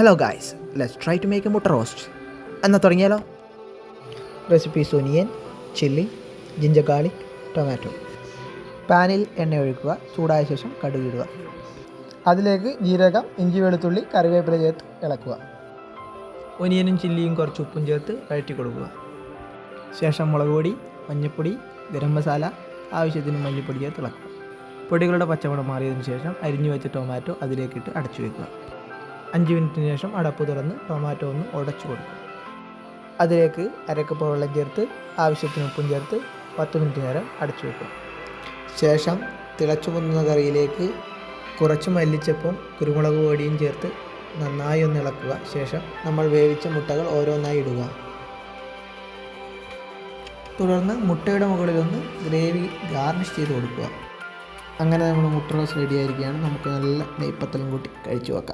Hello guys let's try to make a mutta roast എന്നാൽ തുടങ്ങിയാലോ recipes onion chilli ginger garlic tomato പാനിൽ എണ്ണ ഒഴിക്കുക. ചൂടായ ശേഷം കടുക് ഇടുക. അതിലേക്ക് ജീരകം ഇഞ്ചി വെളുത്തുള്ളി കറിവേപ്പില ചേർത്ത് ഇളക്കുക. ഒനിയനും ചില്ലിയും കുറച്ച് ഉപ്പും ചേർത്ത് വഴറ്റി കൊടുക്കുക. ശേഷം മുളക് പൊടി മഞ്ഞൾപ്പൊടി ഗരം മസാല ആവശ്യത്തിന് മല്ലിപ്പൊടി ചേർത്ത് ഇളക്കുക. പൊടികളുടെ പച്ചമണം മാറിയതിന് ശേഷം അരിഞ്ഞു വെച്ച ടൊമാറ്റോ അതിലേക്കിട്ട് അടച്ചു വെക്കുക. അഞ്ച് മിനിറ്റിന് ശേഷം അടപ്പ് തുറന്ന് ടൊമാറ്റോ ഒന്ന് ഉടച്ചു കൊടുക്കും. അതിലേക്ക് അരക്കപ്പ് വെള്ളം ചേർത്ത് ആവശ്യത്തിന് ഉപ്പും ചേർത്ത് പത്ത് മിനിറ്റ് നേരം അടച്ചു വെക്കും. ശേഷം തിളച്ചു പൊന്നുന്ന കറിയിലേക്ക് കുറച്ച് മല്ലിച്ചപ്പും കുരുമുളക് പൊടിയും ചേർത്ത് നന്നായി ഒന്ന് ഇളക്കുക. ശേഷം നമ്മൾ വേവിച്ച മുട്ടകൾ ഓരോന്നായി ഇടുക. തുടർന്ന് മുട്ടയുടെ മുകളിലൊന്ന് ഗ്രേവി ഗാർണിഷ് ചെയ്ത് കൊടുക്കുക. അങ്ങനെ നമ്മൾ മുട്ട റോസ് റെഡി ആയിരിക്കുകയാണ്. നമുക്ക് നല്ല നെയ്പ്പത്തലും കൂട്ടി കഴിച്ചു വെക്കാം